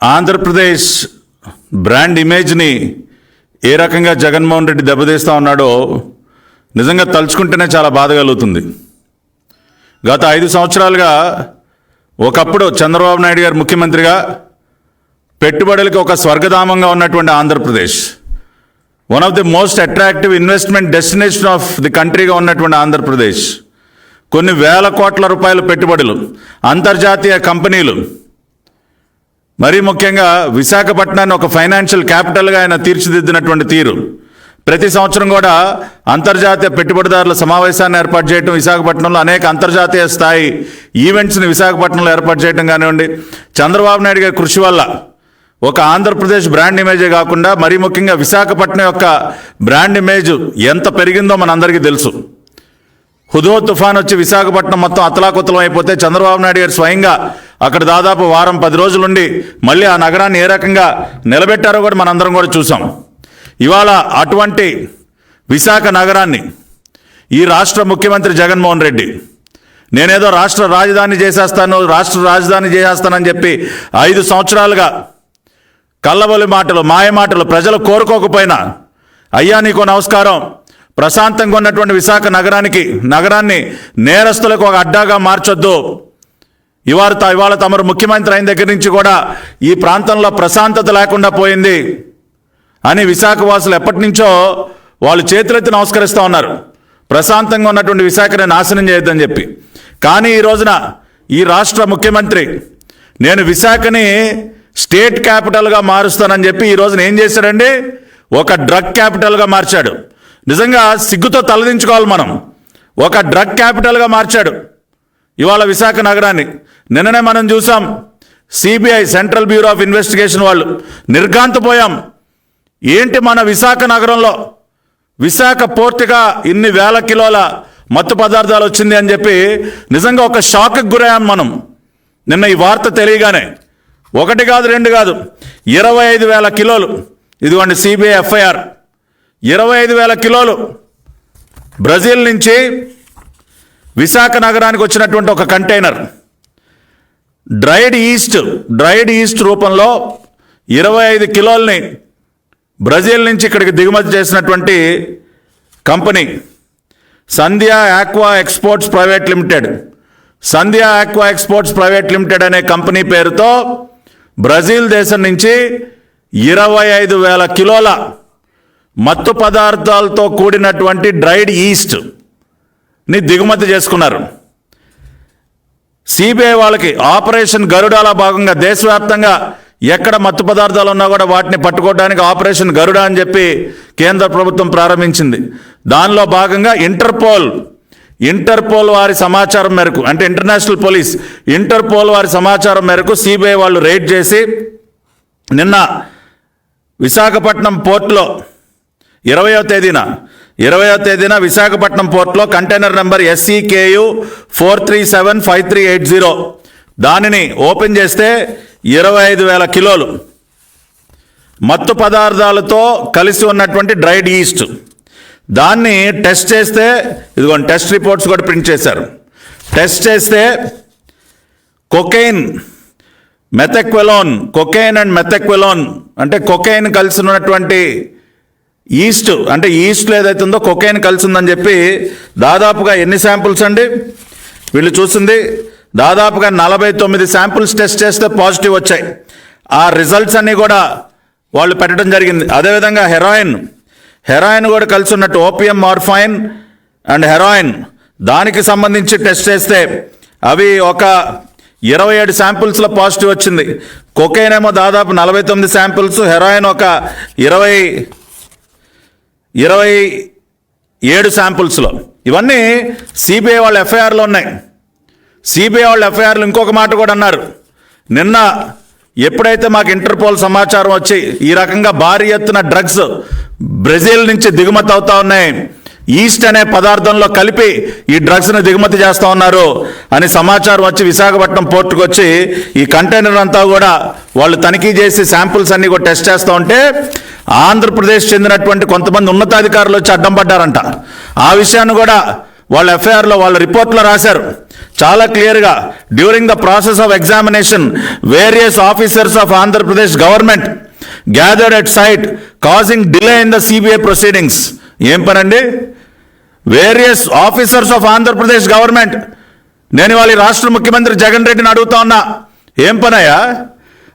Andhra Pradesh brand ఇమేజ్ని ఏ రకంగా జగన్మోహన్ రెడ్డి దెబ్బతీస్తా ఉన్నాడో నిజంగా తలుచుకుంటేనే చాలా బాధ కలుగుతుంది. గత ఐదు సంవత్సరాలుగా ఒకప్పుడు చంద్రబాబు నాయుడు గారు ముఖ్యమంత్రిగా పెట్టుబడులకి ఒక స్వర్గధామంగా ఉన్నటువంటి Andhra Pradesh one of the most attractive investment destination of the కంట్రీగా ఉన్నటువంటి ఆంధ్రప్రదేశ్. కొన్ని వేల కోట్ల రూపాయల పెట్టుబడులు అంతర్జాతీయ కంపెనీలు మరీ ముఖ్యంగా విశాఖపట్నాన్ని ఒక ఫైనాన్షియల్ క్యాపిటల్గా ఆయన తీర్చిదిద్దినటువంటి తీరు. ప్రతి సంవత్సరం కూడా అంతర్జాతీయ పెట్టుబడిదారుల సమావేశాన్ని ఏర్పాటు చేయడం విశాఖపట్నంలో అనేక అంతర్జాతీయ స్థాయి ఈవెంట్స్ని విశాఖపట్నంలో ఏర్పాటు చేయడం కానివ్వండి. చంద్రబాబు నాయుడు గారి కృషి వల్ల ఒక ఆంధ్రప్రదేశ్ బ్రాండ్ ఇమేజే కాకుండా మరీ ముఖ్యంగా విశాఖపట్నం యొక్క బ్రాండ్ ఇమేజ్ ఎంత పెరిగిందో మనందరికీ తెలుసు. హుదో తుఫాన్ వచ్చి విశాఖపట్నం మొత్తం అతలాకుతలం అయిపోతే చంద్రబాబు నాయుడు గారు స్వయంగా అక్కడ దాదాపు వారం పది రోజులుండి మళ్ళీ ఆ నగరాన్ని ఏ రకంగా నిలబెట్టారో కూడా మనందరం కూడా చూసాం. ఇవాళ అటువంటి విశాఖ నగరాన్ని ఈ రాష్ట్ర ముఖ్యమంత్రి జగన్మోహన్ రెడ్డి నేనేదో రాష్ట్ర రాజధాని చేసేస్తాను రాష్ట్ర రాజధాని చేసేస్తానని చెప్పి ఐదు సంవత్సరాలుగా కళ్ళబొలి మాటలు మాయ మాటలు ప్రజలు కోరుకోకపోయినా అయ్యా నీకు నమస్కారం. ప్రశాంతంగా ఉన్నటువంటి విశాఖ నగరానికి నగరాన్ని నేరస్తులకు ఒక అడ్డాగా మార్చొద్దు. ఇవాళ త- ఇవాళ తమరు ముఖ్యమంత్రి అయిన దగ్గర నుంచి కూడా ఈ ప్రాంతంలో ప్రశాంతత లేకుండా పోయింది అని విశాఖ వాసులు ఎప్పటి నుంచో వాళ్ళు చేతులెత్తి నమస్కరిస్తూ ఉన్నారు. ప్రశాంతంగా ఉన్నటువంటి విశాఖని నాశనం చేయొద్దని చెప్పి. కానీ ఈ రోజున ఈ రాష్ట్ర ముఖ్యమంత్రి నేను విశాఖని స్టేట్ క్యాపిటల్గా మారుస్తానని చెప్పి ఈ రోజున ఏం చేశాడండి? ఒక డ్రగ్ క్యాపిటల్గా మార్చాడు. నిజంగా సిగ్గుతో తలదించుకోవాలి మనం. ఒక డ్రగ్ క్యాపిటల్గా మార్చాడు. ఇవాళ విశాఖ నగరాన్ని నిన్ననే మనం చూసాం. CBI central bureau of investigation వాళ్ళు నిర్ఘాంతపోయాం ఏంటి మన విశాఖ నగరంలో? విశాఖ పూర్తిగా ఇన్ని వేల కిలోల మత్తు పదార్థాలు వచ్చింది అని చెప్పి నిజంగా ఒక షాక్కి గురయ్యాం మనం. నిన్న ఈ వార్త తెలియగానే. ఒకటి కాదు రెండు కాదు. ఇరవై ఐదు వేల కిలోలు. ఇదిగోండి సిబిఐ ఎఫ్ఐఆర్. ఇరవై ఐదు వేల కిలోలు. బ్రెజిల్ నుంచి విశాఖ నగరానికి వచ్చినటువంటి ఒక container. Dried yeast dried yeast రూపంలో ఇరవై ఐదు కిలోల్ని బ్రెజిల్ నుంచి ఇక్కడికి దిగుమతి చేసినటువంటి company Sandhya aqua exports private limited. Sandhya aqua exports private limited అనే కంపెనీ పేరుతో బ్రెజిల్ దేశం నుంచి ఇరవై ఐదు వేల కిలోల మత్తు పదార్థాలతో కూడినటువంటి డ్రైడ్ ఈస్ట్. ని దిగుమతి చేసుకున్నారు. సిబిఐ వాళ్ళకి ఆపరేషన్ గరుడాల భాగంగా దేశవ్యాప్తంగా ఎక్కడ మత్తు పదార్థాలు ఉన్నా కూడా వాటిని పట్టుకోవడానికి ఆపరేషన్ గరుడ అని చెప్పి కేంద్ర ప్రభుత్వం ప్రారంభించింది. దానిలో భాగంగా ఇంటర్పోల్ ఇంటర్పోల్ వారి సమాచారం మేరకు అంటే ఇంటర్నేషనల్ పోలీస్ ఇంటర్పోల్ వారి సమాచారం మేరకు సిబిఐ వాళ్ళు రైడ్ చేసి నిన్న విశాఖపట్నం పోర్టులో ఇరవయో తేదీన ఇరవయో తేదీన విశాఖపట్నం పోర్టులో container number SCKU four three seven five three eight zero. దానిని ఓపెన్ చేస్తే ఇరవై ఐదు వేల కిలోలు. మత్తు పదార్థాలతో కలిసి ఉన్నటువంటి డ్రైడ్ ఈస్ట్. దాన్ని టెస్ట్ చేస్తే ఇదిగోండి టెస్ట్ రిపోర్ట్స్ కూడా ప్రింట్ చేశారు. టెస్ట్ చేస్తే cocaine methaqualone cocaine and methaqualone అంటే కొకైన్ కలిసి ఉన్నటువంటి ఈస్ట్ అంటే ఈస్ట్లో ఏదైతే ఉందో కొకైన్ కలిసి ఉందని చెప్పి దాదాపుగా ఎన్ని శాంపుల్స్ అండి? వీళ్ళు చూసింది. దాదాపుగా నలభై తొమ్మిది శాంపుల్స్ టెస్ట్ చేస్తే పాజిటివ్ వచ్చాయి. ఆ రిజల్ట్స్ అన్నీ కూడా వాళ్ళు పెట్టడం జరిగింది. అదేవిధంగా హెరాయిన్. హెరాయిన్ కూడా కలిసి ఉన్నట్టు ఓపిఎం మార్ఫైన్ అండ్ హెరాయిన్. దానికి సంబంధించి టెస్ట్ చేస్తే అవి ఒక ఇరవై ఏడు శాంపుల్స్లో పాజిటివ్ వచ్చింది. కొకైన్ ఏమో దాదాపు నలభై తొమ్మిది శాంపుల్స్ హెరాయిన్ ఒక ఇరవై ఇరవై ఏడు శాంపుల్స్లో. ఇవన్నీ సిబిఐ వాళ్ళ ఎఫ్ఐఆర్లో ఉన్నాయి. సిబిఐ వాళ్ళ ఎఫ్ఐఆర్లు ఇంకొక మాట కూడా అన్నారు. నిన్న ఎప్పుడైతే మాకు ఇంటర్పోల్ సమాచారం వచ్చి ఈ రకంగా భారీ ఎత్తున డ్రగ్స్ బ్రెజిల్ నుంచి దిగుమతి అవుతా ఉన్నాయి ఈస్ట్ అనే పదార్థంలో కలిపి ఈ డ్రగ్స్ను దిగుమతి చేస్తూ ఉన్నారు అని సమాచారం వచ్చి విశాఖపట్నం పోర్టుకు వచ్చి ఈ కంటైనర్ అంతా కూడా వాళ్ళు తనిఖీ చేసి శాంపుల్స్ అన్ని కూడా టెస్ట్ చేస్తూ ఉంటే ఆంధ్రప్రదేశ్ చెందినటువంటి కొంతమంది ఉన్నతాధికారులు వచ్చి అడ్డం పడ్డారంట. ఆ విషయాన్ని కూడా వాళ్ళ ఎఫ్ఐఆర్లో వాళ్ళ రిపోర్ట్లో రాశారు. చాలా క్లియర్గా during the process of examination various officers of Andhra Pradesh government gathered at site causing delay in the CBI proceedings ఏం పనండి? Various officers of Andhra Pradesh government నేను వాళ్ళ రాష్ట్ర ముఖ్యమంత్రి జగన్ రెడ్డిని అడుగుతా ఉన్నా. ఏం పనయ్యా?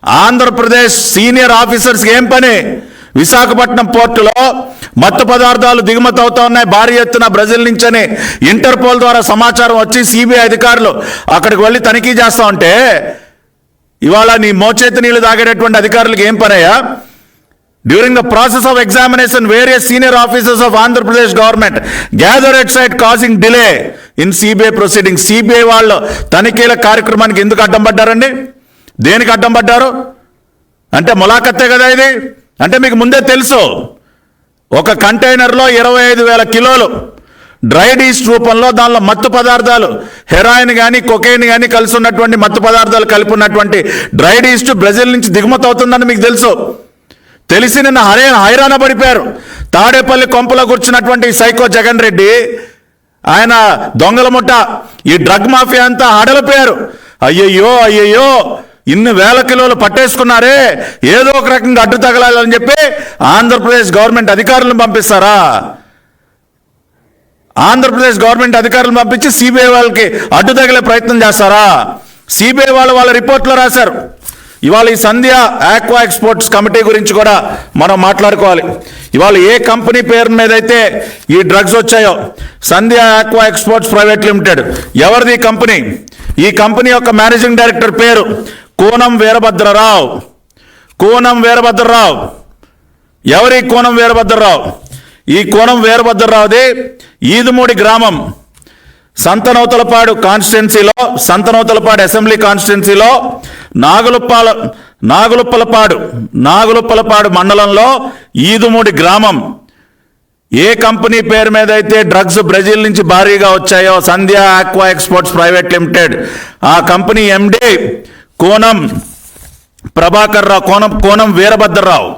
ఆంధ్రప్రదేశ్ సీనియర్ ఆఫీసర్స్కి ఏం పని? విశాఖపట్నం పోర్టులో మత్తు పదార్థాలు దిగుమతి అవుతా ఉన్నాయి. భారీ ఎత్తున బ్రెజిల్ నుంచని ఇంటర్పోల్ ద్వారా సమాచారం వచ్చి సిబిఐ అధికారులు అక్కడికి వెళ్ళి తనిఖీ చేస్తా ఉంటే ఇవాళ నీ మోచేతి నీళ్ళు తాగేటటువంటి అధికారులకు ఏం పనయ్యా? During the process of examination various senior officers of Andhra Pradesh government gather at site causing delay in CBI proceeding CBI వాళ్ళు తనిఖీల కార్యక్రమానికి ఎందుకు అడ్డం పడ్డారండి? దేనికి అడ్డం పడ్డారు? అంటే ములాఖత్తే కదా ఇది? అంటే మీకు ముందే తెలుసు ఒక కంటైనర్లో ఇరవై ఐదు వేల కిలోలు డ్రైడ్ ఈస్ట్ రూపంలో దానిలో మత్తు పదార్థాలు హెరాయిన్ కానీ కొకైన్ కానీ కలిసి ఉన్నటువంటి మత్తు పదార్థాలు కలిపి ఉన్నటువంటి డ్రైడ్ ఈస్ట్ బ్రెజిల్ నుంచి దిగుమతి అవుతుందని మీకు తెలుసు. తెలిసి నిన్న హరే హైరాణ పడిపోయారు. తాడేపల్లి కొంపలో కూర్చున్నటువంటి సైకో జగన్ రెడ్డి ఆయన దొంగల ముట్ట ఈ డ్రగ్ మాఫియా అంతా ఆడలిపోయారు. అయ్యయ్యో అయ్యయ్యో ఇన్ని వేల కిలోలు పట్టేసుకున్నారే ఏదో ఒక రకంగా అడ్డు తగలాలని చెప్పి ఆంధ్రప్రదేశ్ గవర్నమెంట్ అధికారులను పంపిస్తారా? ఆంధ్రప్రదేశ్ గవర్నమెంట్ అధికారులను పంపించి సిబిఐ వాళ్ళకి అడ్డు తగిలే ప్రయత్నం చేస్తారా? సిబిఐ వాళ్ళు వాళ్ళ రిపోర్ట్లో రాశారు. ఇవాళ ఈ సంధ్య ఆక్వా ఎక్స్పోర్ట్స్ కమిటీ గురించి కూడా మనం మాట్లాడుకోవాలి. ఇవాళ ఏ కంపెనీ పేరు మీద అయితే ఈ డ్రగ్స్ వచ్చాయో Sandhya aqua exports private limited ఎవరిది ఈ కంపెనీ? ఈ కంపెనీ యొక్క మేనేజింగ్ డైరెక్టర్ పేరు కోనం వీరభద్రరావు. కోనం వీరభద్రరావు. ఎవరి కోనం వీరభద్రరావు? ఈ కోనం వీరభద్రరావుది ఈదుమూడి గ్రామం. సంతనౌతలపాడు కాన్స్టిట్యున్సీలో సంతనౌతలపాడు అసెంబ్లీ కాన్స్టిట్యున్సీలో నాగులుప్పాల నాగులుప్పలపాడు నాగులుప్పలపాడు మండలంలో ఈదుమూడి గ్రామం. ఏ కంపెనీ పేరు మీద అయితే డ్రగ్స్ బ్రెజిల్ నుంచి భారీగా వచ్చాయో Sandhya aqua exports private limited ఆ కంపెనీ ఎండి కోనం ప్రభాకర్ రావు కోనం కోనం వీరభద్రరావు.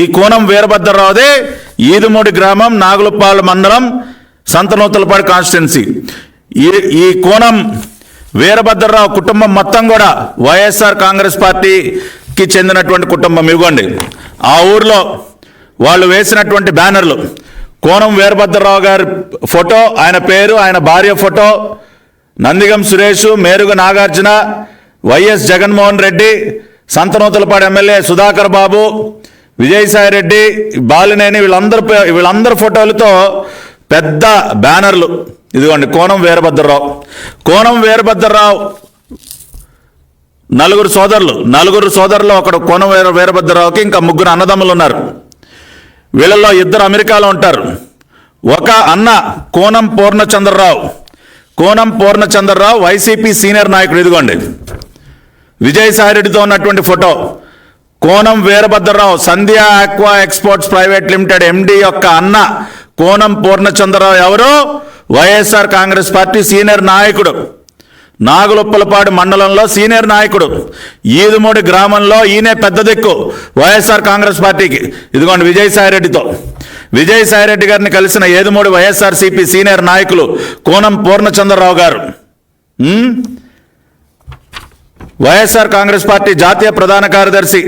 ఈ కోనం వీరభద్రరావుదే ఈదుమూడి గ్రామం నాగులపాల మండలం సంతనూతలపాడు కాన్స్టిట్యున్సీ. ఈ ఈ కోణం వీరభద్రరావు కుటుంబం మొత్తం కూడా వైఎస్ఆర్ కాంగ్రెస్ పార్టీకి చెందినటువంటి కుటుంబం. ఇవ్వండి. ఆ ఊర్లో వాళ్ళు వేసినటువంటి బ్యానర్లు. కోణం వీరభద్రరావు గారి ఫోటో ఆయన పేరు ఆయన భార్య photo Nandigam Suresh Merugu Nagarjuna YS Jaganmohan Reddy Santhanuthalapadu MLA Sudhakar Babu Vijayasai Reddy Balineni వీళ్ళందరూ పే- వీళ్ళందరి ఫోటోలతో పెద్ద బ్యానర్లు. ఇదిగోండి కోనం వీరభద్రరావు. కోనం వీరభద్రరావు. నలుగురు సోదరులు నలుగురు సోదరులు ఒకడు కోనం వీర వీరభద్రరావుకి ఇంకా ముగ్గురు అన్నదమ్ములు ఉన్నారు. వీళ్ళల్లో ఇద్దరు అమెరికాలో ఉంటారు. ఒక అన్న కోనం పూర్ణచంద్రరావు. కోనం పూర్ణచంద్రరావు వైసీపీ సీనియర్ నాయకుడు ఇదిగోండి. విజయసాయిరెడ్డితో ఉన్నటువంటి photo. Konam Veerabhadra Rao Sandhya aqua exports private limited MD యొక్క అన్న కోనం పూర్ణచంద్రరావు ఎవరు? వైఎస్ఆర్ కాంగ్రెస్ పార్టీ సీనియర్ నాయకుడు. నాగులుప్పలపాడు మండలంలో సీనియర్ నాయకుడు. ఈదుమూడి గ్రామంలో ఈయనే పెద్ద దిక్కు వైఎస్ఆర్ కాంగ్రెస్ పార్టీకి. ఇదిగోండి విజయసాయిరెడ్డితో. విజయసాయిరెడ్డి గారిని కలిసిన ఏదుమూడి వైఎస్ఆర్సీపీ సీనియర్ నాయకులు కోనం పూర్ణచంద్రరావు గారు. వైఎస్ఆర్ కాంగ్రెస్ పార్టీ జాతీయ ప్రధాన కార్యదర్శి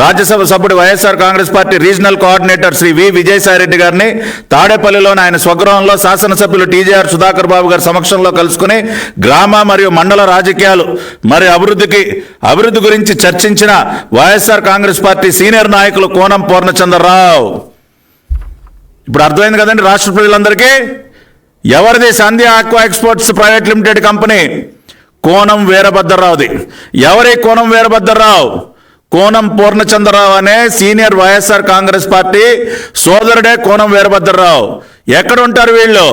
రాజ్యసభ సభ్యుడు YSR Congress Party regional coordinator Shri V Vijayasai Reddy గారిని తాడేపల్లిలోని ఆయన స్వగృహంలో శాసనసభ్యులు టీజేఆర్ సుధాకర్ బాబు గారి సమక్షంలో కలుసుకుని గ్రామ మరియు మండల రాజకీయాలు మరి అభివృద్ధికి అభివృద్ధి గురించి చర్చించిన వైఎస్ఆర్ కాంగ్రెస్ పార్టీ సీనియర్ నాయకులు కోనం పూర్ణచంద్రరావు. ఇప్పుడు అర్థమైంది కదండి రాష్ట్ర ప్రజలందరికీ? ఎవరిది Sandhya aqua exports private limited company? Konam వీరభద్రరావుది ఎవరి కోనం వీరభద్రరావు కోనం పూర్ణచంద్రరావు అనే సీనియర్ వైఎస్ఆర్ కాంగ్రెస్ పార్టీ సోదరుడే కోనం వీరభద్రరావు ఎక్కడ ఉంటారు వీళ్ళు?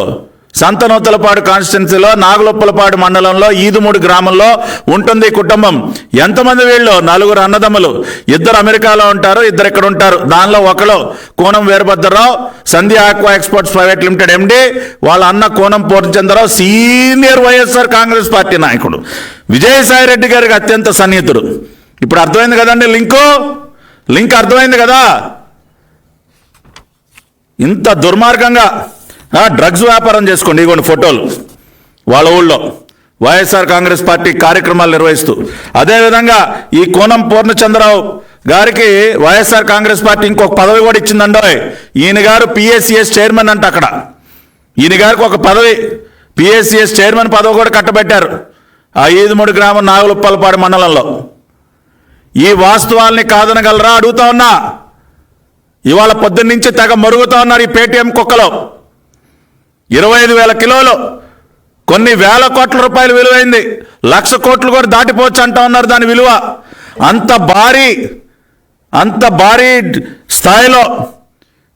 సంతనూతలపాడు కాన్స్టిట్యున్సీలో నాగలొప్పలపాడు మండలంలో ఈదుమూడు గ్రామంలో ఉంటుంది కుటుంబం. ఎంతమంది వీళ్ళు? నలుగురు అన్నదమ్ములు. ఇద్దరు అమెరికాలో ఉంటారు ఇద్దరు ఇక్కడ ఉంటారు. దానిలో ఒకరు Konam Veerabhadra Rao Sandhya aqua exports private limited MD వాళ్ళ అన్న Konam Purnachandra Rao senior YSR Congress Party నాయకుడు. విజయసాయి రెడ్డి గారికి అత్యంత సన్నిహితుడు. ఇప్పుడు అర్థమైంది కదండి లింకు? లింక్ అర్థమైంది కదా? ఇంత దుర్మార్గంగా డ్రగ్స్ వ్యాపారం చేసుకోండి. ఇగోండి ఫోటోలు. వాళ్ళ ఊళ్ళో. వైఎస్ఆర్ కాంగ్రెస్ పార్టీ కార్యక్రమాలు నిర్వహిస్తూ. అదేవిధంగా ఈ కోనం పూర్ణచంద్రరావు గారికి వైఎస్ఆర్ కాంగ్రెస్ పార్టీ ఇంకొక పదవి కూడా ఇచ్చిందండో ఈయన గారు పిఎస్సిఎస్ చైర్మన్ అంట అక్కడ. ఈయన గారికి ఒక పదవి. పిఎస్సిఎస్ చైర్మన్ పదవి కూడా కట్టబెట్టారు. ఆ ఈదుమూడి గ్రామం నాగులుప్పలపాడు మండలంలో. ఈ వాస్తవాల్ని కాదనగలరా? అడుగుతా ఉన్నా. ఇవాళ పొద్దున్నుంచి తెగ మరుగుతా ఉన్నారు ఈ పేటీఎం కుక్కలో. ఇరవై ఐదు వేల కిలోలు. కొన్ని వేల కోట్ల రూపాయలు విలువైంది. లక్ష కోట్లు కూడా దాటిపోవచ్చు అంటా ఉన్నారు దాని విలువ. అంత భారీ అంత భారీ స్థాయిలో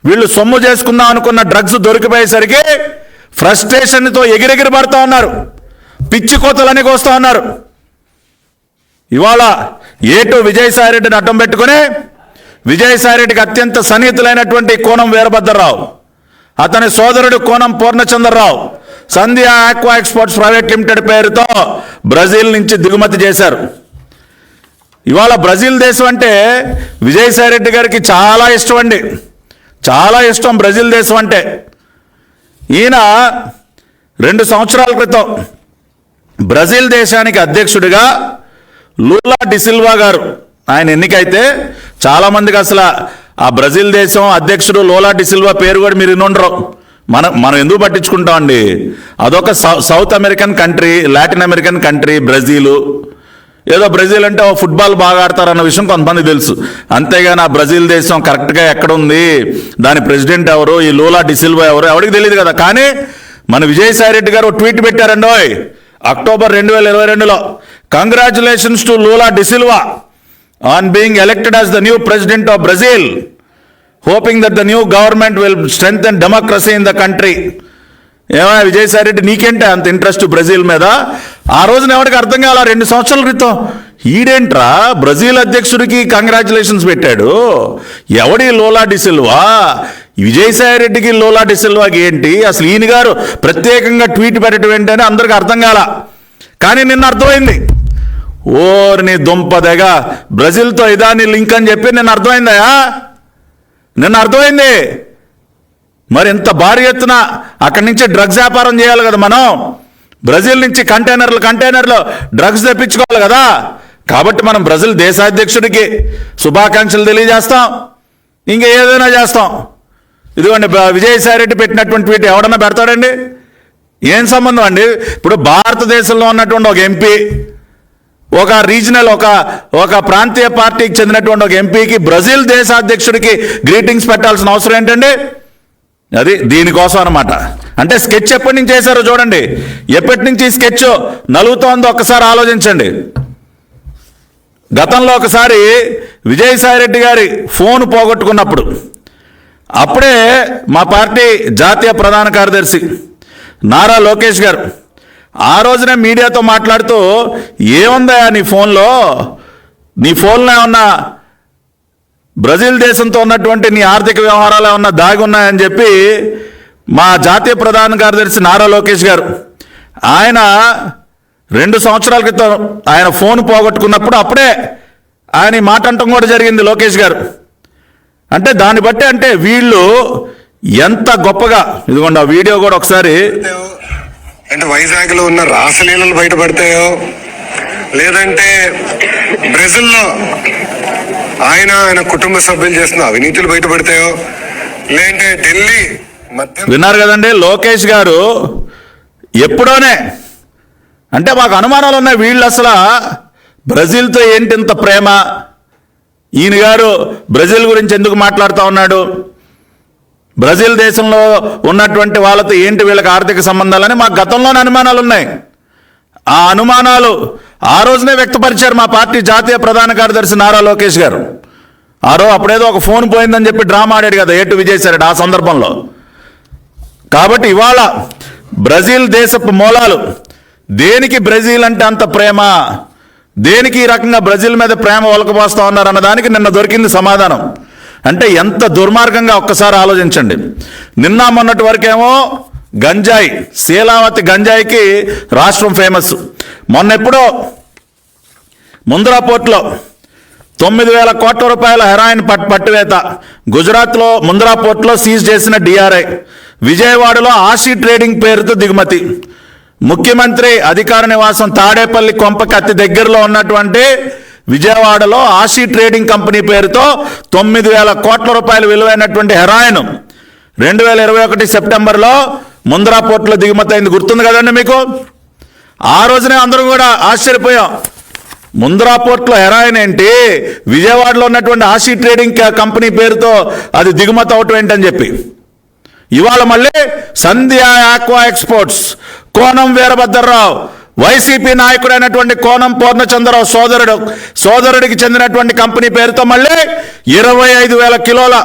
వీళ్ళు సొమ్ము చేసుకుందాం అనుకున్న డ్రగ్స్ దొరికిపోయేసరికి ఫ్రస్ట్రేషన్తో ఎగిరెగిరి పడుతూ ఉన్నారు. పిచ్చి కోతలని కోస్తూ ఉన్నారు. ఇవాళ ఏటు విజయసాయిరెడ్డిని అడ్డం పెట్టుకుని విజయసాయిరెడ్డికి అత్యంత సన్నిహితులైనటువంటి కోణం వీరభద్రరావు. అతని సోదరుడు Konam Purnachandra Rao Sandhya aqua exports private limited పేరుతో బ్రెజిల్ నుంచి దిగుమతి చేశారు. ఇవాళ బ్రెజిల్ దేశం అంటే విజయసాయిరెడ్డి గారికి చాలా ఇష్టం అండి. చాలా ఇష్టం బ్రెజిల్ దేశం అంటే. ఈయన రెండు సంవత్సరాల క్రితం బ్రెజిల్ దేశానికి అధ్యక్షుడిగా లూలా డిసిల్వా గారు. ఆయన ఎన్నికైతే చాలామందికి అసలు ఆ బ్రెజిల్ దేశం అధ్యక్షుడు లోలా డిసిల్వా పేరు కూడా మీరు వినుండరు. మనం మనం ఎందుకు పట్టించుకుంటాం అండి? అదొక South American country Latin American country Brazil. ఏదో బ్రెజిల్ అంటే ఓ ఫుట్బాల్ బాగా ఆడతారన్న విషయం కొంతమంది తెలుసు. అంతేగాని ఆ బ్రెజిల్ దేశం కరెక్ట్గా ఎక్కడ ఉంది దాని ప్రెసిడెంట్ ఎవరు? ఈ లోలా డిసిల్వా ఎవరు? ఎవరికి తెలియదు కదా. కానీ మన విజయసాయి రెడ్డి గారు ఓ ట్వీట్ పెట్టారండోయ్ అక్టోబర్ రెండు వేల ఇరవై రెండులో. Congratulations to Lula da Silva on being elected as the new president of Brazil hoping that the new government will strength and democracy in the country ఏమా విజయసాయి రెడ్డి నీకేంటే అంత ఇంట్రెస్ట్ బ్రెజిల్ మీద? ఆ రోజున ఎవరికి అర్థం కాల రెండు సంవత్సరాల క్రితం. ఈడేంట్రా? బ్రెజిల్ అధ్యక్షుడికి కంగ్రాచులేషన్స్ పెట్టాడు. ఎవడి లోలా డిసిల్వా విజయసాయి రెడ్డికి లోలా డిసిల్వాకి ఏంటి? అసలు ఈయన గారు ప్రత్యేకంగా ట్వీట్ పెట్టడం ఏంటని అందరికి అర్థం కాల కానీ నిన్న అర్థమైంది. ఓర్ని దుంపదగా. బ్రెజిల్తో ఇదాని లింక్ అని చెప్పి నిన్న అర్థమైందయా నిన్న అర్థమైంది. మరి ఇంత భారీ ఎత్తున అక్కడి నుంచి డ్రగ్స్ వ్యాపారం చేయాలి కదా మనం. బ్రెజిల్ నుంచి కంటైనర్లు కంటైనర్లు డ్రగ్స్ తెప్పించుకోవాలి కదా. కాబట్టి మనం బ్రెజిల్ దేశాధ్యక్షుడికి శుభాకాంక్షలు తెలియజేస్తాం. ఇంకా ఏదైనా చేస్తాం. ఇదిగోండి విజయసాయి రెడ్డి పెట్టినటువంటి ట్వీట్ ఎవడన్నా పెడతాడండి? ఏం సంబంధం అండి? ఇప్పుడు భారతదేశంలో ఉన్నటువంటి ఒక ఎంపీ ఒక రీజనల్ ఒక ఒక ప్రాంతీయ పార్టీకి చెందినటువంటి ఒక ఎంపీకి బ్రెజిల్ దేశాధ్యక్షుడికి గ్రీటింగ్స్ పెట్టాల్సిన అవసరం ఏంటండి? అది దీనికోసం అనమాట అంటే స్కెచ్ ఎప్పటి నుంచి చేశారో చూడండి. ఎప్పటి నుంచి స్కెచ్ నలుగుతోందో ఒకసారి ఆలోచించండి. గతంలో ఒకసారి విజయసాయి రెడ్డి గారి ఫోన్ పోగొట్టుకున్నప్పుడు అప్పుడే మా పార్టీ జాతీయ ప్రధాన కార్యదర్శి నారా లోకేష్ గారు ఆ రోజునే మీడియాతో మాట్లాడుతూ ఏముందా నీ ఫోన్లో? నీ ఫోన్లో ఏమన్నా బ్రెజిల్ దేశంతో ఉన్నటువంటి నీ ఆర్థిక వ్యవహారాలు ఏమన్నా దాగి ఉన్నాయని చెప్పి మా జాతీయ ప్రధాన కార్యదర్శి నారా లోకేష్ గారు ఆయన రెండు సంవత్సరాల క్రితం ఆయన ఫోన్ పోగొట్టుకున్నప్పుడు అప్పుడే ఆయన ఈ మాట అంటం కూడా జరిగింది లోకేష్ గారు. అంటే దాన్ని బట్టి అంటే వీళ్ళు ఎంత గొప్పగా ఇదిగోండి ఆ వీడియో కూడా ఒకసారి అంటే వైజాగ్లో ఉన్న రాసలీలలు బయటపడతాయో? లేదంటే బ్రెజిల్లో ఆయన ఆయన కుటుంబ సభ్యులు చేస్తున్న అవినీతులు బయటపడతాయో? లేదంటే ఢిల్లీ విన్నారు కదండి లోకేష్ గారు. ఎప్పుడోనే. అంటే మాకు అనుమానాలు ఉన్నాయి. వీళ్ళు అసలు బ్రెజిల్తో ఏంటి ఇంత ప్రేమ? ఈయన గారు బ్రెజిల్ గురించి ఎందుకు మాట్లాడుతూ ఉన్నాడు? బ్రెజిల్ దేశంలో ఉన్నటువంటి వాళ్ళతో ఏంటి వీళ్ళకి ఆర్థిక సంబంధాలని? మా గతంలోనే అనుమానాలు ఉన్నాయి ఆ అనుమానాలు ఆ రోజునే వ్యక్తపరిచారు మా పార్టీ జాతీయ ప్రధాన కార్యదర్శి నారా లోకేష్ గారు. ఆ రోజు అప్పుడేదో ఒక ఫోన్ పోయిందని చెప్పి డ్రామా ఆడాడు కదా ఏటు విజయసాయి ఆ సందర్భంలో. కాబట్టి ఇవాళ బ్రెజిల్ దేశపు మూలాలు దేనికి బ్రెజిల్ అంటే అంత ప్రేమ దేనికి ఈ రకంగా బ్రెజిల్ మీద ప్రేమ ఒలకపోస్తా ఉన్నారు అన్న దానికి నిన్న దొరికింది సమాధానం. అంటే ఎంత దుర్మార్గంగా ఒక్కసారి ఆలోచించండి. నిన్న మొన్నటి వరకేమో గంజాయి శీలావతి గంజాయికి రాష్ట్రం ఫేమస్. మొన్న ఎప్పుడో ముంద్రా పోర్ట్లో తొమ్మిది వేల కోట్ల రూపాయల హెరాయిన్ పట్ పట్టువేత. గుజరాత్లో ముంద్రా పోర్ట్లో సీజ్ చేసిన డిఆర్ఐ. విజయవాడలో ఆశీ ట్రేడింగ్ పేరుతో దిగుమతి. ముఖ్యమంత్రి అధికార నివాసం తాడేపల్లి కొంపకి అతి దగ్గరలో ఉన్నటువంటి విజయవాడలో ఆశీ ట్రేడింగ్ కంపెనీ పేరుతో తొమ్మిది వేల కోట్ల రూపాయలు విలువైనటువంటి హెరాయిన్. రెండు వేల ఇరవై ఒకటి సెప్టెంబర్లో ముంద్రా పోర్టులో దిగుమతి అయింది. గుర్తుంది కదండి మీకు? ఆ రోజునే అందరం కూడా ఆశ్చర్యపోయాం. ముంద్రా పోర్ట్లో హెరాయిన్ ఏంటి? విజయవాడలో ఉన్నటువంటి ఆశీ ట్రేడింగ్ కంపెనీ పేరుతో అది దిగుమతి అవటం ఏంటని చెప్పి. ఇవాళ మళ్ళీ Sandhya aqua exports. Konam Veerabhadrarao YCP నాయకుడైనటువంటి Konam Purnachandrarao సోదరుడు సోదరుడికి చెందినటువంటి కంపెనీ పేరుతో మళ్ళీ ఇరవై ఐదు వేల కిలోల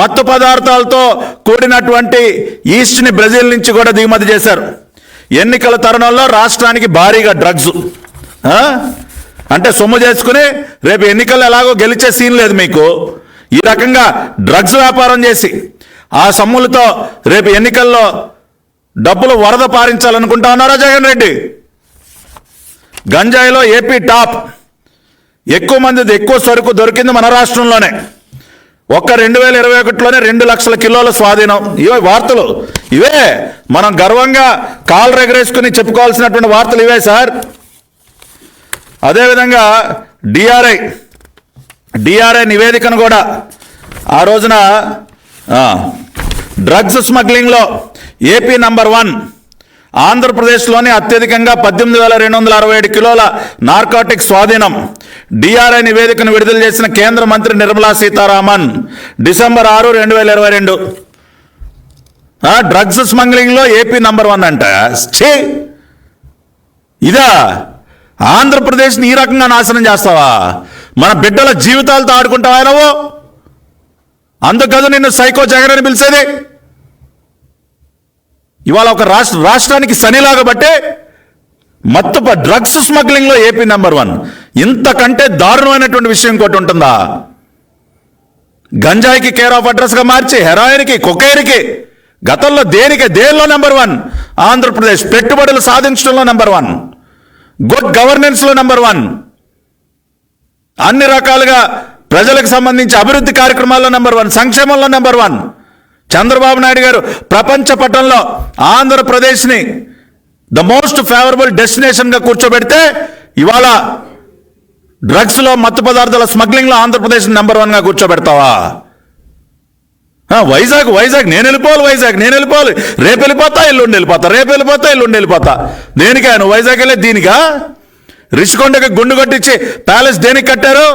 మత్తు పదార్థాలతో కూడినటువంటి ఈస్ట్ని బ్రెజిల్ నుంచి కూడా దిగుమతి చేశారు. ఎన్నికల తరుణంలో రాష్ట్రానికి భారీగా డ్రగ్స్. అంటే సొమ్ము చేసుకుని రేపు ఎన్నికల్లో ఎలాగో గెలిచే సీన్ లేదు మీకు. ఈ రకంగా డ్రగ్స్ వ్యాపారం చేసి ఆ సొమ్ములతో రేపు ఎన్నికల్లో డబ్బులు వరద పారించాలనుకుంటా ఉన్నారా జగన్ రెడ్డి? గంజాయిలో ఏపీ టాప్. ఎక్కువ మంది ఎక్కువ సరుకు దొరికింది మన రాష్ట్రంలోనే. ఒక్క రెండు వేల ఇరవై ఒకటిలోనే రెండు లక్షల కిలోల స్వాధీనం. ఇవే వార్తలు. ఇవే. మనం గర్వంగా కాలు రెగరేసుకుని చెప్పుకోవాల్సినటువంటి వార్తలు ఇవే సార్. అదేవిధంగా డిఆర్ఐ. డిఆర్ఐ నివేదికను కూడా ఆ రోజున డ్రగ్స్ స్మగ్లింగ్లో ఏపీ నంబర్ వన్ ఆంధ్రప్రదేశ్లోని అత్యధికంగా పద్దెనిమిది వేల రెండు వందల అరవై ఏడు కిలోల నార్కాటిక్ స్వాధీనం. డిఆర్ఐ నివేదికను విడుదల చేసిన కేంద్ర మంత్రి నిర్మలా సీతారామన్ డిసెంబర్ ఆరు రెండు వేల ఇరవై రెండు. డ్రగ్స్ స్మగ్లింగ్లో ఏపీ నంబర్ వన్ అంట. ఛీ! ఇదా ఆంధ్రప్రదేశ్ని ఈ రకంగా నాశనం చేస్తావా? మన బిడ్డల జీవితాలతో ఆడుకుంటావా నువ్వు అందుకదు నిన్ను సైకో జగన్ అని పిలిచేది. ఇవాళ ఒక రాష్ట్ర రాష్ట్రానికి శనిలాగా బట్టే మత్తు డ్రగ్స్ స్మగ్లింగ్లో ఏపీ నెంబర్ వన్. ఇంతకంటే దారుణమైనటువంటి విషయం ఇంకోటి ఉంటుందా? గంజాయికి కేర్ ఆఫ్ అడ్రస్గా మార్చి హెరాయిన్కి కొకైన్కి గతంలో దేనికి దేనిలో నెంబర్ వన్? ఆంధ్రప్రదేశ్ పెట్టుబడులు సాధించడంలో నెంబర్ వన్. గుడ్ గవర్నెన్స్లో నెంబర్ వన్. అన్ని రకాలుగా ప్రజలకు సంబంధించి అభివృద్ధి కార్యక్రమాల్లో నెంబర్ వన్. సంక్షేమంలో నెంబర్ వన్. చంద్రబాబు నాయుడు గారు ప్రపంచ పటంలో ఆంధ్రప్రదేశ్ని ద మోస్ట్ ఫేవరబుల్ డెస్టినేషన్గా కూర్చోబెడితే ఇవాళ డ్రగ్స్లో మత్తు పదార్థాల స్మగ్లింగ్లో ఆంధ్రప్రదేశ్ నెంబర్ వన్గా కూర్చోబెడతావా? వైజాగ్ వైజాగ్ నేను వెళ్ళిపోవాలి వైజాగ్ నేను వెళ్ళిపోవాలి. రేపు వెళ్ళిపోతా ఎల్లుండి వెళ్ళిపోతా రేపు వెళ్ళిపోతా ఎల్లుండి వెళ్ళిపోతా. దేనికా నువ్వు వైజాగ్ వెళ్ళే దీనికా? రిషికొండకి గుండు కొట్టించి ప్యాలెస్ దేనికి కట్టారు?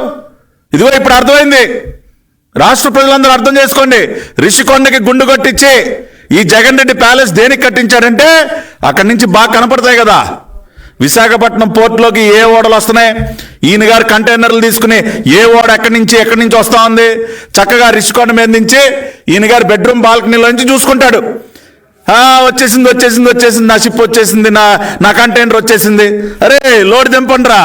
ఇదిగో ఇప్పుడు అర్థమైంది. రాష్ట్ర ప్రజలందరూ అర్థం చేసుకోండి. రిషికొండకి గుండు కొట్టించి ఈ జగన్ రెడ్డి ప్యాలెస్ దేనికి కట్టించాడంటే అక్కడి నుంచి బాగా కనపడతాయి కదా. విశాఖపట్నం పోర్టులోకి ఏ ఓడలు వస్తున్నాయి? ఈయన గారు కంటైనర్లు తీసుకుని ఏ ఓడ ఎక్కడి నుంచి ఎక్కడి నుంచి వస్తా ఉంది? చక్కగా రిషికొండ మీద నుంచి ఈయన గారు బెడ్రూమ్ బాల్కనీలో నుంచి చూసుకుంటాడు. వచ్చేసింది వచ్చేసింది వచ్చేసింది నా షిప్ వచ్చేసింది నా నా కంటైనర్ వచ్చేసింది. అరే లోడ్ దింపండిరా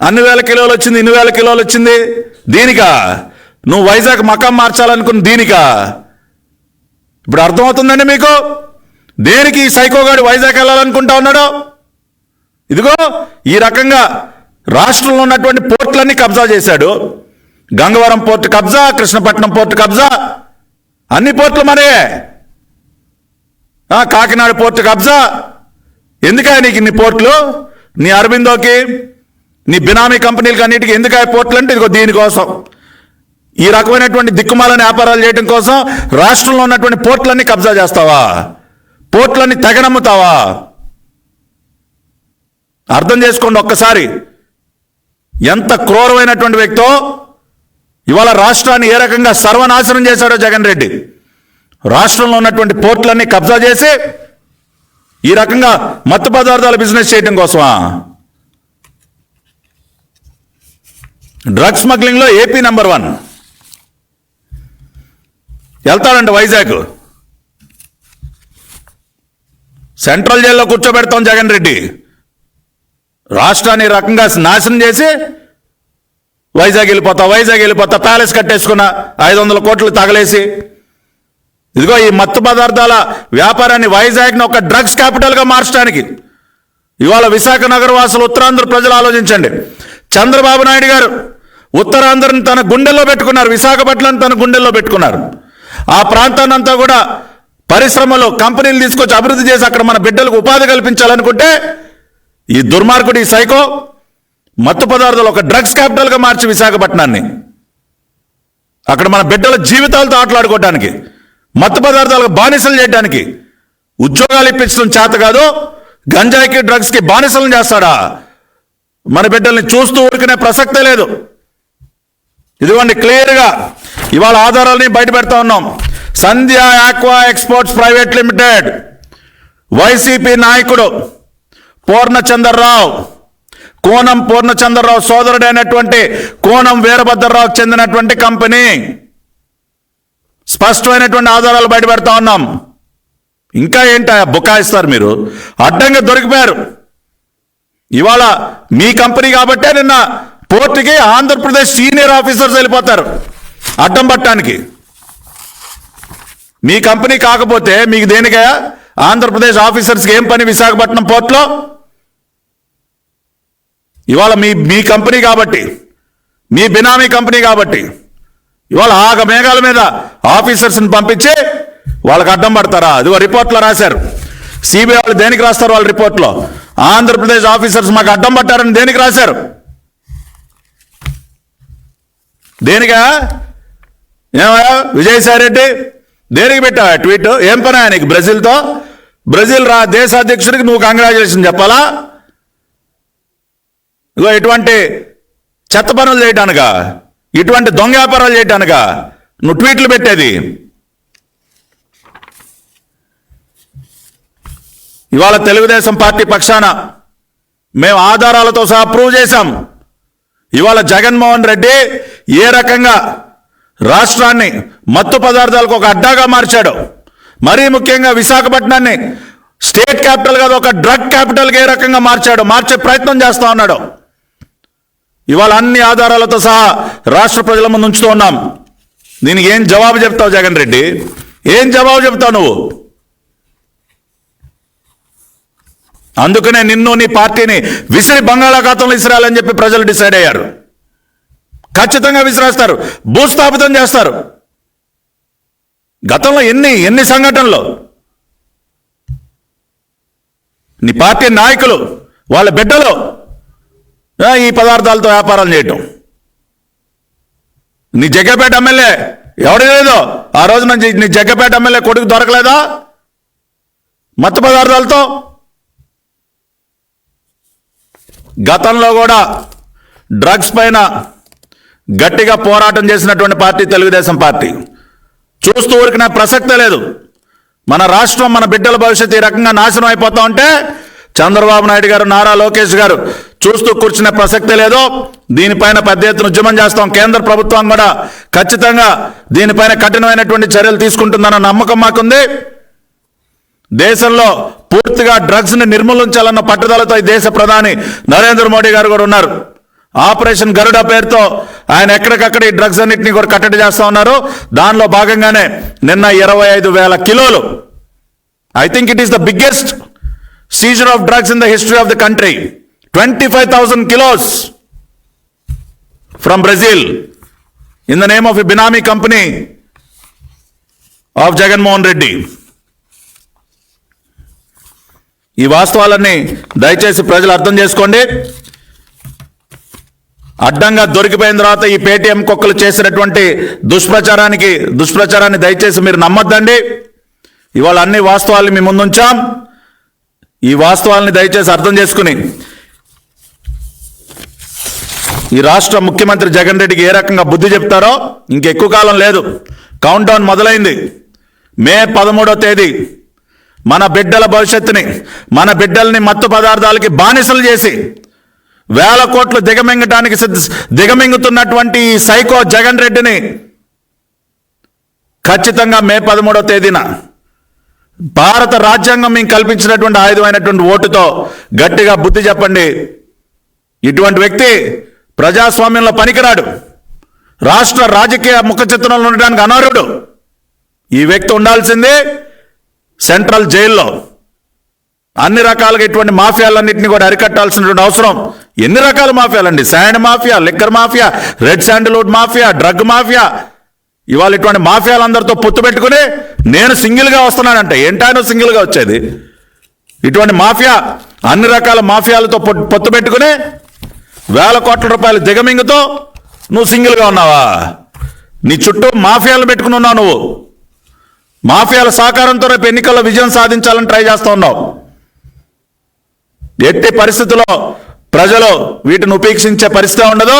అన్ని వేల కిలోలు వచ్చింది ఇన్ని వేల కిలోలు వచ్చింది. దీనికా? నువ్వు వైజాగ్ మకం మార్చాలనుకున్న దీనికా? ఇప్పుడు అర్థమవుతుందండి మీకు? దేనికి ఈ సైకోగాడు వైజాగ్ వెళ్ళాలనుకుంటా ఉన్నాడు? ఇదిగో ఈ రకంగా రాష్ట్రంలో ఉన్నటువంటి పోర్టులన్నీ కబ్జా చేశాడు. గంగవరం పోర్టు కబ్జా కృష్ణపట్నం పోర్టు కబ్జా అన్ని పోర్టులు మరే కాకినాడ పోర్టు కబ్జా. ఎందుకా నీకు ఇన్ని పోర్టులు? నీ అరబిందోకి నీ బినామీ కంపెనీలకి అన్నిటికీ ఎందుకు పోర్ట్లు పోర్టులు అంటే ఇదిగో దీనికోసం. ఈ రకమైనటువంటి దిక్కుమాలని వ్యాపారాలు చేయడం కోసం రాష్ట్రంలో ఉన్నటువంటి పోర్ట్లన్నీ కబ్జా చేస్తావా? పోర్ట్లన్నీ తెగనమ్ముతావా? అర్థం చేసుకోండి ఒక్కసారి. ఎంత క్రూరమైనటువంటి వ్యక్తో ఇవాళ రాష్ట్రాన్ని ఏ రకంగా సర్వనాశనం చేశాడో జగన్ రెడ్డి. రాష్ట్రంలో ఉన్నటువంటి పోర్ట్లన్నీ కబ్జా చేసి ఈ రకంగా మత్తు పదార్థాల బిజినెస్ చేయడం కోసమా? డ్రగ్ స్మగ్లింగ్లో ఏపీ నెంబర్ వన్. వెళ్తాడంట వైజాగ్. సెంట్రల్ జైల్లో కూర్చోబెడతాం జగన్ రెడ్డి. రాష్ట్రాన్ని రకంగా నాశనం చేసి వైజాగ్ వెళ్ళిపోతా వైజాగ్ వెళ్ళిపోతా ప్యాలెస్ కట్టేసుకున్న ఐదు వందల కోట్లు తగలేసి. ఇదిగో ఈ మత్తు పదార్థాల వ్యాపారాన్ని వైజాగ్ని ఒక డ్రగ్స్ క్యాపిటల్గా మార్చడానికి. ఇవాళ విశాఖ నగర వాసులు ఉత్తరాంధ్ర ప్రజలు ఆలోచించండి. చంద్రబాబు నాయుడు గారు ఉత్తరాంధ్రని తన గుండెల్లో పెట్టుకున్నారు విశాఖపట్నం తన గుండెల్లో పెట్టుకున్నారు. ఆ ప్రాంతాన్నంతా కూడా పరిశ్రమలు కంపెనీలు తీసుకొచ్చి అభివృద్ధి చేసి అక్కడ మన బిడ్డలకు ఉపాధి కల్పించాలనుకుంటే ఈ దుర్మార్గుడు ఈ సైకో మత్తు పదార్థాలు ఒక డ్రగ్స్ క్యాపిటల్గా మార్చి విశాఖపట్నాన్ని. అక్కడ మన బిడ్డల జీవితాలతో ఆటలాడుకోవడానికి మత్తు పదార్థాలకు బానిసలు చేయడానికి ఉద్యోగాలు ఇప్పించడం చేత కాదు గంజాయికి డ్రగ్స్కి బానిసలు చేస్తాడా? మన బిడ్డల్ని చూస్తూ ఊరికనే ప్రసక్తే లేదు. ఇదిగోండి క్లియర్గా ఇవాళ ఆధారాలని బయట పెడతా ఉన్నాం. Sandhya aqua exports private limited. YCP నాయకుడు పూర్ణచంద్రరావు కోనం పూర్ణచంద్రరావు సోదరుడైనటువంటి కోనం వీరభద్రరావుకు చెందినటువంటి కంపెనీ. స్పష్టమైనటువంటి ఆధారాలు బయట పెడతా ఉన్నాం. ఇంకా ఏంట బుకాయిస్తారు మీరు? అడ్డంగా దొరికిపోయారు. ఇవాళ మీ కంపెనీ కాబట్టే నిన్న పోర్టుకి ఆంధ్రప్రదేశ్ సీనియర్ ఆఫీసర్స్ వెళ్ళిపోతారు. అడ్డం పట్టడానికి. మీ కంపెనీ కాకపోతే మీకు దేనికయ్యా? ఆంధ్రప్రదేశ్ ఆఫీసర్స్కి ఏం పని? విశాఖపట్నం పోర్ట్లో? ఇవాళ మీ మీ కంపెనీ కాబట్టి మీ బినామీ కంపెనీ కాబట్టి ఇవాళ ఆగ మేఘాల మీద ఆఫీసర్స్ని పంపించి వాళ్ళకి అడ్డం పడతారా? అది రిపోర్ట్లో రాశారు. సిబిఐ వాళ్ళు దేనికి రాస్తారు వాళ్ళ రిపోర్ట్లో? ఆంధ్రప్రదేశ్ ఆఫీసర్స్ మాకు అడ్డం పట్టారని దేనికి రాశారు? దేనికా? ఏమయ్యా? విజయసాయి రెడ్డి? దేనికి పెట్టావా ట్వీట్? ఏం పని నీకు బ్రెజిల్తో? బ్రెజిల్ రా దేశాధ్యక్షుడికి నువ్వు కంగ్రాచులేషన్ చెప్పాలా? ఇగో ఇటువంటి చెత్త పనులు చేయటానుగా ఇటువంటి దొంగ వ్యాపారాలు చేయటానుగా నువ్వు ట్వీట్లు పెట్టేది. ఇవాళ తెలుగుదేశం పార్టీ పక్షాన మేము ఆధారాలతో సహా ప్రూవ్ చేశాం. ఇవాళ జగన్మోహన్ రెడ్డి ఏ రకంగా రాష్ట్రాన్ని మత్తు పదార్థాలకు ఒక అడ్డాగా మార్చాడు. మరీ ముఖ్యంగా విశాఖపట్నాన్ని స్టేట్ క్యాపిటల్ కాదు ఒక డ్రగ్ క్యాపిటల్గా ఏ రకంగా మార్చాడు మార్చే ప్రయత్నం చేస్తూ ఉన్నాడు. ఇవాళ అన్ని ఆధారాలతో సహా రాష్ట్ర ప్రజల ముందు ఉంచుతూ ఉన్నాం. దీనికి ఏం జవాబు చెప్తావు జగన్ రెడ్డి? ఏం జవాబు చెప్తావు నువ్వు? అందుకనే నిన్ను నీ పార్టీని విసిరి బంగాళాఖాతంలో విసిరాలని చెప్పి ప్రజలు డిసైడ్ అయ్యారు. ఖచ్చితంగా విసిరేస్తారు. భూస్థాపితం చేస్తారు. గతంలో ఎన్ని ఎన్ని సంఘటనలు? నీ పార్టీ నాయకులు వాళ్ళ బిడ్డలు ఈ పదార్థాలతో వ్యాపారం చేయటం. నీ జగ్గపేట ఎమ్మెల్యే ఎవడు లేదో ఆ రోజు నుంచి నీ జగ్గపేట ఎమ్మెల్యే కొడుకు దొరకలేదా? మత్తు పదార్థాలతో? గతంలో కూడా డ్రగ్స్ పైన గట్టిగా పోరాటం చేసినటువంటి పార్టీ తెలుగుదేశం పార్టీ. చూస్తూ ఊరికిన ప్రసక్తే లేదు. మన రాష్ట్రం మన బిడ్డల భవిష్యత్తు ఈ రకంగా నాశనం అయిపోతా ఉంటే చంద్రబాబు నాయుడు గారు నారా లోకేష్ గారు చూస్తూ కూర్చునే ప్రసక్తే లేదు. దీనిపైన పెద్ద ఎత్తున ఉద్యమం చేస్తాం. కేంద్ర ప్రభుత్వం కూడా ఖచ్చితంగా దీనిపైన కఠినమైనటువంటి చర్యలు తీసుకుంటుందన్న నమ్మకం మాకుంది. దేశంలో పూర్తిగా డ్రగ్స్ని నిర్మూలించాలన్న పట్టుదలతో ఈ దేశ ప్రధాని నరేంద్ర మోడీ గారు కూడా ఉన్నారు. ఆపరేషన్ గరుడ పేరుతో ఆయన ఎక్కడికక్కడ ఈ డ్రగ్స్ అన్నింటినీ కూడా కట్టడి చేస్తా ఉన్నారు. దానిలో భాగంగానే నిన్న ఇరవై ఐదు వేల కిలోలు. I think it is the biggest seizure of drugs in the history of the country twenty five thousand kilos from Brazil in the name of a benami company of Jaganmohan Reddy ఈ వాస్తవాలన్నీ దయచేసి ప్రజలు అర్థం చేసుకోండి. అడ్డంగా దొరికిపోయిన తర్వాత ఈ Paytm కుక్కలు చేసినటువంటి దుష్ప్రచారానికి దుష్ప్రచారాన్ని దయచేసి మీరు నమ్మొద్దండి. ఇవాళ అన్ని వాస్తవాలు మీ ముందుంచాం. ఈ వాస్తవాల్ని దయచేసి అర్థం చేసుకుని ఈ రాష్ట్ర ముఖ్యమంత్రి జగన్ రెడ్డికి ఏ రకంగా బుద్ధి చెప్తారో ఇంకెక్కువ కాలం లేదు. కౌంట్ డౌన్ మొదలైంది. మే పదమూడో తేదీ. మన బిడ్డల భవిష్యత్తుని మన బిడ్డల్ని మత్తు పదార్థాలకి బానిసలు చేసి వేల కోట్లు దిగమింగటానికి దిగమింగుతున్నటువంటి సైకో జగన్ రెడ్డిని ఖచ్చితంగా మే పదమూడవ తేదీన భారత రాజ్యాంగం మీకు కల్పించినటువంటి ఆయుధమైనటువంటి ఓటుతో గట్టిగా బుద్ధి చెప్పండి. ఇటువంటి వ్యక్తి ప్రజాస్వామ్యంలో పనికిరాడు. రాష్ట్ర రాజకీయ ముఖ చిత్రంలో ఉండడానికి అనర్హుడు. ఈ వ్యక్తి ఉండాల్సిందే సెంట్రల్ జైల్లో అన్ని రకాలుగా ఇటువంటి మాఫియాలన్నింటినీ కూడా అరికట్టాల్సినటువంటి అవసరం. ఎన్ని రకాల మాఫియాలండి? Sand mafia liquor mafia red sandalwood mafia drug mafia. ఇవాళ ఇటువంటి మాఫియాలందరితో పొత్తు పెట్టుకుని నేను సింగిల్గా వస్తున్నానంట ఏంటానో సింగిల్గా వచ్చేది. ఇటువంటి మాఫియా అన్ని రకాల మాఫియాలతో పొత్తు పెట్టుకుని వేల కోట్ల రూపాయల దిగమింగుతో నువ్వు సింగిల్గా ఉన్నావా? నీ చుట్టూ మాఫియాలు పెట్టుకుని ఉన్నావు నువ్వు. మాఫియాల సహకారంతో రేపు ఎన్నికల్లో విజయం సాధించాలని ట్రై చేస్తూ ఉన్నావు. ఎట్టి పరిస్థితుల్లో ప్రజలు వీటిని ఉపేక్షించే పరిస్థితి ఉండదు.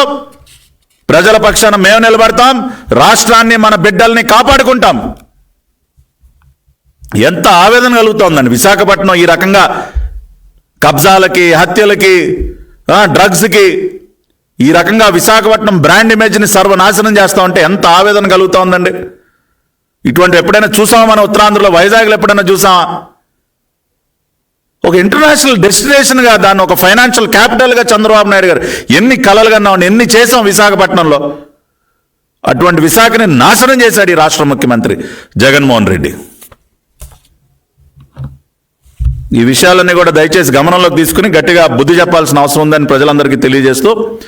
ప్రజల పక్షాన మేము నిలబడతాం. రాష్ట్రాన్ని మన బిడ్డల్ని కాపాడుకుంటాం. ఎంత ఆవేదన కలుగుతోందండి. విశాఖపట్నం ఈ రకంగా కబ్జాలకి హత్యలకి డ్రగ్స్కి ఈ రకంగా విశాఖపట్నం బ్రాండ్ ఇమేజ్ని సర్వనాశనం చేస్తా ఉంటే ఎంత ఆవేదన కలుగుతోందండి. ఇటువంటి ఎప్పుడైనా చూసామా మన ఉత్తరాంధ్రలో? వైజాగ్లో ఎప్పుడైనా చూసామా? ఒక ఇంటర్నేషనల్ డెస్టినేషన్గా దాన్ని ఒక ఫైనాన్షియల్ క్యాపిటల్గా చంద్రబాబు నాయుడు గారు ఎన్ని కలలు కన్నాం ఎన్ని చేసాం విశాఖపట్నంలో. అటువంటి విశాఖని నాశనం చేశాడు ఈ రాష్ట్ర ముఖ్యమంత్రి జగన్మోహన్ రెడ్డి. ఈ విషయాలన్నీ కూడా దయచేసి గమనంలోకి తీసుకుని గట్టిగా బుద్ధి చెప్పాల్సిన అవసరం ఉందని ప్రజలందరికీ తెలియజేస్తూ